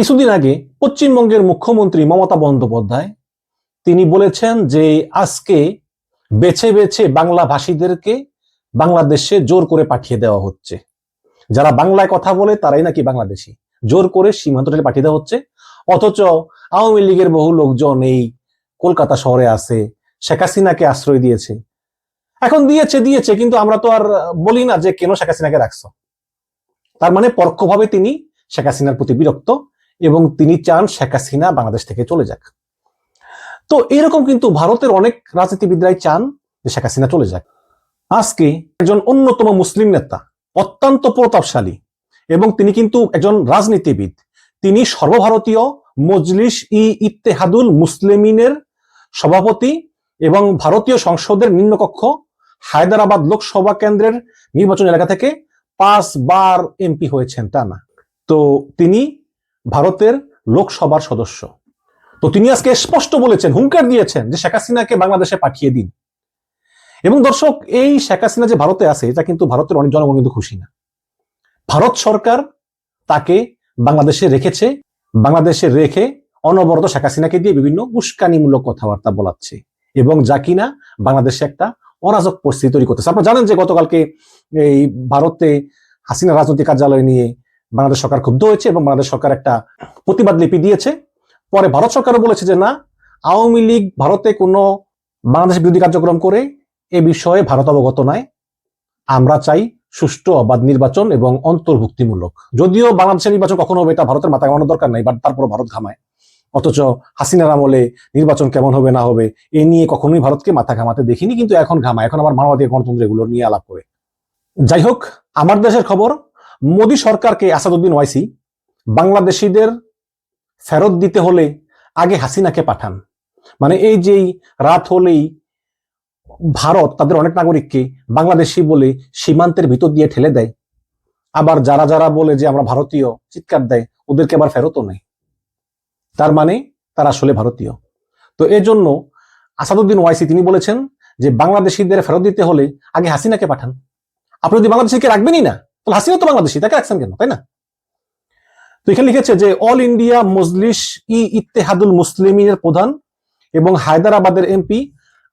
কিছুদিন আগে পশ্চিমবঙ্গের মুখ্যমন্ত্রী মমতা বন্দ্যোপাধ্যায়, তিনি বলেছেন যে আজকে বেছে বেছে বাংলা ভাষীদেরকে বাংলাদেশে জোর করে পাঠিয়ে দেওয়া হচ্ছে। যারা বাংলায় কথা বলে তারাই নাকি বাংলাদেশি। জোর করে সীমান্ত টেনে পাঠিয়ে দেওয়া হচ্ছে। অথচ আওয়ামী লীগের বহু লোকজন এই কলকাতা শহরে আছে, শেখ হাসিনাকে আশ্রয় দিয়েছে। এখন দিয়েছে দিয়েছে, কিন্তু আমরা তো আর বলি না যে কেন শেখ হাসিনাকে রাখছো। তার মানে পরোক্ষভাবে তিনি শেখ হাসিনার প্রতি বিরক্ত। এবং তিনি চান শেখ হাসিনা বাংলাদেশ থেকে চলে যাক। তো এরকম কিন্তু ভারতের অনেক রাজনীতিবিদরাই চান যে শেখ হাসিনা চলে যাক। আজকে একজন অন্যতম মুসলিম নেতা, অত্যন্ত প্রতাপশালী এবং তিনি কিন্তু একজন রাজনীতিবিদ। তিনি সর্বভারতীয় মজলিস ই ইত্তেহাদুল মুসলিমিনের সভাপতি এবং ভারতীয় সংসদের নিম্নকক্ষ হায়দ্রাবাদ লোকসভা কেন্দ্রের নির্বাচন এলাকা থেকে পাঁচবার এমপি হয়েছেন তা না। তো তিনি ভারতের লোকসভার সদস্য। তো তিনি আজকে স্পষ্ট বলেছেন, হুঙ্কার দিয়েছেন যে শেখ হাসিনাকে বাংলাদেশে পাঠিয়ে দিন। এবং দর্শক, এই শেখ হাসিনা যে ভারতে আছে, এটা কিন্তু ভারতের অনেক জনগণ কিন্তু খুশি না। ভারত সরকার তাকে বাংলাদেশে রেখেছে, বাংলাদেশে রেখে অনবরত শেখ হাসিনাকে দিয়ে বিভিন্ন উস্কানিমূলক কথাবার্তা বলাচ্ছে এবং যা কিনা বাংলাদেশে একটা অরাজক পরিস্থিতি তৈরি করতেছে। আপনারা জানেন যে গতকালকে এই ভারতে হাসিনা রাজনৈতিক কার্যালয় নিয়ে বাংলাদেশ সরকার ক্ষুব্ধ হয়েছে এবং বাংলাদেশ সরকার একটা প্রতিবাদ লিপি দিয়েছে। পরে ভারত সরকারও বলেছে যে, না, আওয়ামী লীগ ভারতে কোনো বাংলাদেশ বিরোধী কার্যক্রম করে এ বিষয়ে ভারত অবগত নয়। আমরা চাই সুষ্ঠু, অবাধ নির্বাচন এবং অন্তর্ভুক্তিমূলক। যদিও বাংলাদেশের নির্বাচন কখনো হবে, এটা ভারতের মাথা ঘামানোর দরকার নাই, বাট তারপর ভারত ঘামায়। অথচ হাসিনার আমলে নির্বাচন কেমন হবে, না হবে, এ নিয়ে কখনোই ভারতকে মাথা ঘামাতে দেখিনি, কিন্তু এখন ঘামায়। এখন আমার মানবাধিকার গণতন্ত্র এগুলো নিয়ে আলাপ করে। যাই হোক, আমার দেশের খবর মোদী সরকারকে আসাদুদ্দিন ওয়াইসি বাংলাদেশিদের ফেরত দিতে হলে আগে হাসিনাকে পাঠান। মানে এই যেই রাত হলেই ভারত তাদের অনেক নাগরিককে বাংলাদেশি বলে সীমান্তের ভিতর দিয়ে ঠেলে দেয়। আবার যারা যারা বলে যে আমরা ভারতীয় চিৎকার দেয়, ওদেরকে আবার ফেরতও নেয়। তার মানে তারা আসলে ভারতীয়। তো এই জন্য আসাদুদ্দিন ওয়াইসি তিনি বলেছেন যে বাংলাদেশিদের ফেরত দিতে হলে আগে হাসিনাকে পাঠান। আপনি যদি বাংলাদেশিকে রাখবেনই না? তাহলে হাসিনা তো বাংলাদেশি, তাকে রাখছেন কেন? তাই না? তো এখানে লিখেছে যে, অল ইন্ডিয়া মজলিস ই ইত্তেহাদুল মুসলিমিনের প্রধান এবং হায়দ্রাবাদের এমপি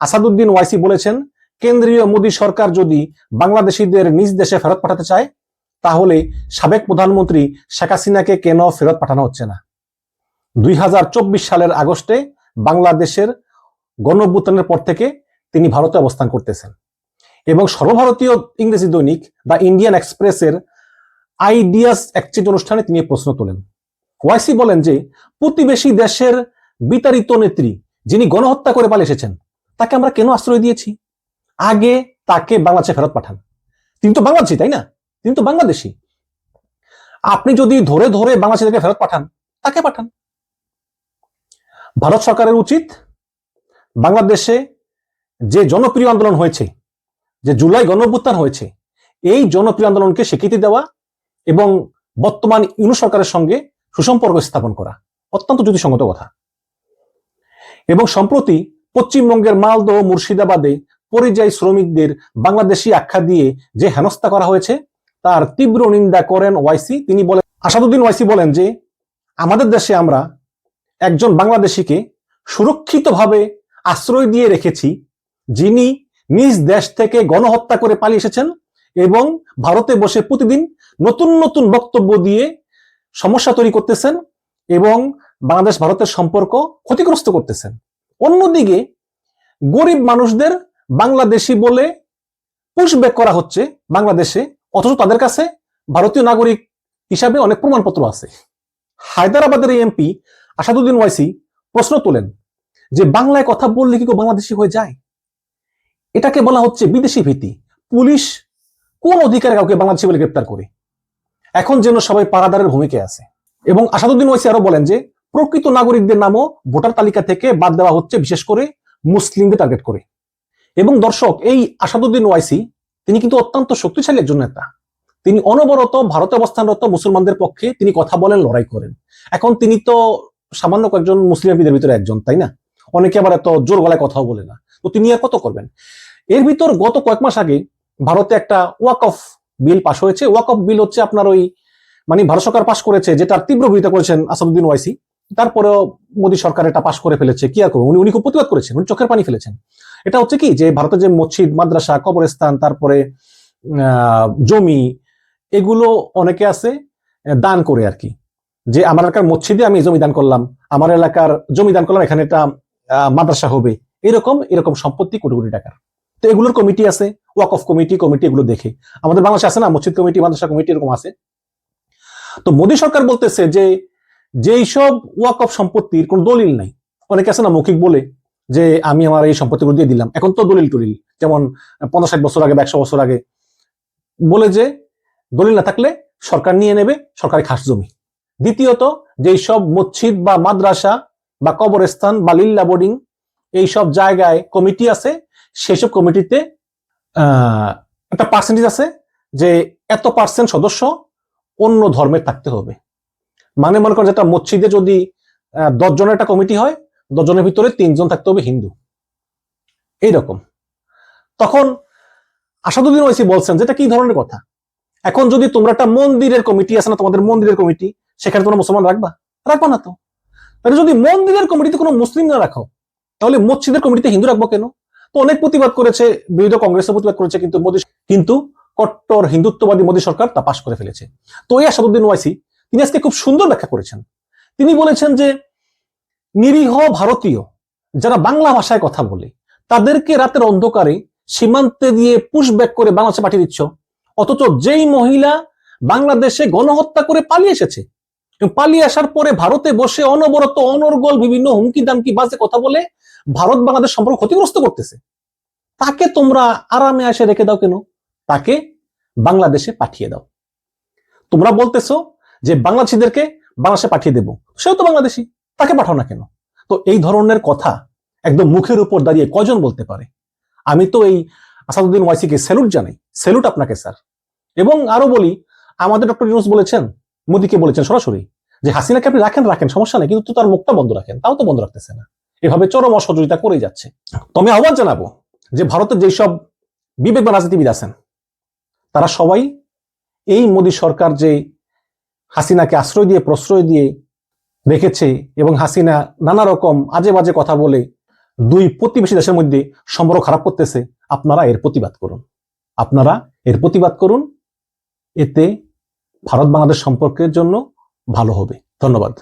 আসাদুদ্দিন ওয়াইসি বলেছেন, কেন্দ্রীয় মোদী সরকার যদি বাংলাদেশিদের নিজ দেশে ফেরত পাঠাতে চায়, তাহলে সাবেক প্রধানমন্ত্রী শেখ হাসিনাকে কেন ফেরত পাঠানো হচ্ছে না? দুই হাজার চব্বিশ সালের আগস্টে বাংলাদেশের গণঅভ্যুত্থানের পর থেকে তিনি ভারতে অবস্থান করতেছেন। এবং সর্বভারতীয় ইংরেজি দৈনিক দ্য ইন্ডিয়ান এক্সপ্রেসের আইডিয়াস এক্সচেঞ্জ অনুষ্ঠানে তিনি প্রশ্ন তোলেন। ওয়াইসি বলেন যে, প্রতিবেশী দেশের বিতাড়িত নেত্রী যিনি গণহত্যা করে পালিয়ে এসেছেন, তাকে আমরা কেন আশ্রয় দিয়েছি? আগে তাকে বাংলাদেশে ফেরত পাঠান। তিনি তো বাংলাদেশি, তাই না? তিনি তো বাংলাদেশি। আপনি যদি ধরে ধরে বাংলাদেশি থেকে ফেরত পাঠান, তাকে পাঠান। ভারত সরকারের উচিত বাংলাদেশে যে জনপ্রিয় আন্দোলন হয়েছে যে জুলাই গণঅভ্যুত্থান হয়েছে, এই জনপ্রিয় আন্দোলনকে স্বীকৃতি দেওয়া এবং বর্তমান ইউনু সরকারের সঙ্গে সুসম্পর্ক স্থাপন করা, অত্যন্ত যুক্তিসঙ্গত কথা। এবং সম্প্রতি পশ্চিমবঙ্গের মালদহ মুর্শিদাবাদে পরিযায়ী শ্রমিকদের বাংলাদেশি আখ্যা দিয়ে যে হেনস্থা করা হয়েছে, তার তীব্র নিন্দা করেন ওয়াইসি। তিনি বলেন, আসাদুদ্দিন ওয়াইসি বলেন যে, আমাদের দেশে আমরা একজন বাংলাদেশিকে সুরক্ষিতভাবে আশ্রয় দিয়ে রেখেছি যিনি নিজ দেশ থেকে গণহত্যা করে পালিয়ে এসেছেন এবং ভারতে বসে প্রতিদিন নতুন নতুন বক্তব্য দিয়ে সমস্যা তৈরি করতেছেন এবং বাংলাদেশ ভারতের সম্পর্ক ক্ষতিগ্রস্ত করতেছেন। অন্যদিকে গরিব মানুষদের বাংলাদেশি বলে পুশব্যাক করা হচ্ছে বাংলাদেশে, অথচ তাদের কাছে ভারতীয় নাগরিক হিসাবে অনেক প্রমাণপত্র আছে। হায়দ্রাবাদের এমপি আসাদুদ্দিন ওয়াইসি প্রশ্ন তোলেন যে, বাংলায় কথা বললে কি কেউ বাংলাদেশি হয়ে যায়? এটাকে বলা হচ্ছে বিদেশি ভীতি। পুলিশ কোন অধিকারে কাউকে বাংলাদেশি বলে গ্রেপ্তার করে? এখন যেন সবাই পাড়াদারের ভূমিকায় আছে। এবং আসাদুদ্দিন ওয়াইসি আরও বলেন যে, প্রকৃত নাগরিকদের নামও ভোটার তালিকা থেকে বাদ দেওয়া হচ্ছে, বিশেষ করে মুসলিমদের টার্গেট করে। এবং দর্শক, এই আসাদুদ্দিন ওয়াইসি, তিনি কিন্তু অত্যন্ত শক্তিশালী একজন নেতা। তিনি অনবরত ভারতে অবস্থানরত মুসলমানদের পক্ষে তিনি কথা বলেন, লড়াই করেন। এখন তিনি তো সামান্য কয়েকজন মুসলিমদের ভিতরে একজন, তাই না? অনেকে আবার এত জোর গলায় কথাও বলে না। তো তিনি আর কত করবেন? এর ভিতর গত কয়েক মাস আগে ভারতে একটা ওয়াক অফ বিল পাশ হয়েছে। ওয়াক অফ বিল হচ্ছে আপনার ওই মানে ভারত সরকার পাশ করেছে, যেটার তীব্র বিরোধিতা করেছেন আসাদুদ্দিন ওয়াইসি। তারপরেও মোদী সরকার এটা পাশ করে ফেলেছে। কি আর করব? উনি উনি খুব প্রতিবাদ করেছেন, উনি চোখের পানি ফেলেছেন। এটা হচ্ছে কি? যে ভারতের যে মসজিদ, মাদ্রাসা, কবরস্থান, তারপরে জমি, এগুলো অনেকে আছে দান করে আর কি। যে আমার এলাকার মসজিদে আমি জমি দান করলাম, আমার এলাকার জমি দান করলাম, এখানে এটা মাদ্রাসা হবে। এরকম এরকম সম্পত্তি কোটি কোটি টাকার। তো এগুলোর কমিটি আছে ওয়াক অফ কমিটি কমিটি এগুলো দেখে। আমাদের বাংলাদেশে আছে না? মসজিদ কমিটি মাদ্রাসা কমিটি এরকম আছে। তো মোদী সরকার বলতেছে যে, যেই সব ওয়াক অফ সম্পত্তির কোন দলিল নাই। অনেকে আছে না মৌখিক বলে যে, আমি আমার এই সম্পত্তিগুলো দিয়ে দিলাম। এখন তো দলিল টলিল। যেমন পঞ্চাশ ষাট বছর আগে বা একশো বছর আগে বলে যে, দলিল না থাকলে সরকার নিয়ে নেবে, সরকারি খাস জমি। দ্বিতীয়ত, যেই সব মসজিদ বা মাদ্রাসা বা কবরস্থান বা লিল্লা বোর্ডিং এই সব জায়গায় কমিটি আছে সেসব কমিটিতে একটা পার্সেন্টেজ আছে যে এত পার্সেন্ট সদস্য অন্য ধর্মের থাকতে হবে। মানে মনে করেন যেটা মসজিদে যদি দশ জনের একটা কমিটি হয়, দশ জনের ভিতরে তিনজন থাকতে হবে হিন্দু। এইরকম। তখন আসাদুদ্দিন ওয়াইসি বলছেন যেটা কি ধরনের কথা? এখন যদি তোমরা একটা মন্দিরের কমিটি আছে না, তোমাদের মন্দিরের কমিটি, সেখানে তোমরা মুসলমান রাখবা? রাখবা না তো। তাহলে যদি মন্দিরের কমিটিতে কোনো মুসলিম না রাখো, তাহলে মসজিদের কমিটিতে হিন্দু রাখব কেন? তো অনেক প্রতিবাদ করেছে, বিরোধী কংগ্রেসও প্রতিবাদ করেছে, কিন্তু মোদী কিন্তু কট্টর হিন্দুত্ববাদী মোদী সরকার তা পাশ করে ফেলেছে। তো এই আসাদুদ্দিন ওয়াইসি, তিনি আজকে খুব সুন্দর ব্যাখ্যা করেছেন। তিনি বলেছেন যে, নিরীহ ভারতীয় যারা বাংলা ভাষায় কথা বলে, তাদেরকে রাতের অন্ধকারে সীমান্তে দিয়ে পুশব্যাক করে বাংলাদেশে পাঠিয়ে দিচ্ছ। অথচ যেই মহিলা বাংলাদেশে গণহত্যা করে পালিয়ে এসেছে পালিয়ে আসার পরে ভারতে বসে অনবরত অনর্গল, বিভিন্ন হুমকি দামকি বাজে কথা বলে ভারত বাংলাদেশ সম্পর্ক ক্ষতিগ্রস্ত করতেছে। তাকে তোমরা আরামে এসে রেখে দাও কেন? তাকে বাংলাদেশে পাঠিয়ে দাও। তোমরা বলতেছো যে বাংলাদেশিদেরকে বাংলাদেশে পাঠিয়ে দেব। সেও তো বাংলাদেশি, তাকে পাঠাও না কেন? তো এই ধরনের কথা একদম মুখের উপর দাঁড়িয়ে কজন বলতে পারে? আমি তো এই আসাদুদ্দিন ওয়াইসিকে স্যালুট জানাই। স্যালুট আপনাকে, স্যার। এবং আরও বলি, আমাদের ডক্টর ইউনুস বলেছেন, মোদীকে বলেছেন সরাসরি, যে হাসিনাকে আপনি রাখেন রাখেন, সমস্যা নেই, কিন্তু তার মুখটা বন্ধ রাখেন, তাও তো বন্ধ রাখতেছে না। এভাবে চরম অসহযোগিতা করে যাচ্ছে। তো আমি আহ্বান জানাব যে ভারতের যেসব বিবেকবান রাজনীতিবিদ আছেন, তারা সবাই এই মোদী সরকার যে হাসিনাকে আশ্রয় দিয়ে, প্রশ্রয় দিয়ে রেখেছে এবং হাসিনা নানা রকম আজে বাজে কথা বলে দুই প্রতিবেশী দেশের মধ্যে সম্পর্ক খারাপ করতেছে, আপনারা এর প্রতিবাদ করুন। আপনারা এর প্রতিবাদ করুন, এতে ভারত বাংলাদেশ সম্পর্কের জন্য ভালো হবে। ধন্যবাদ।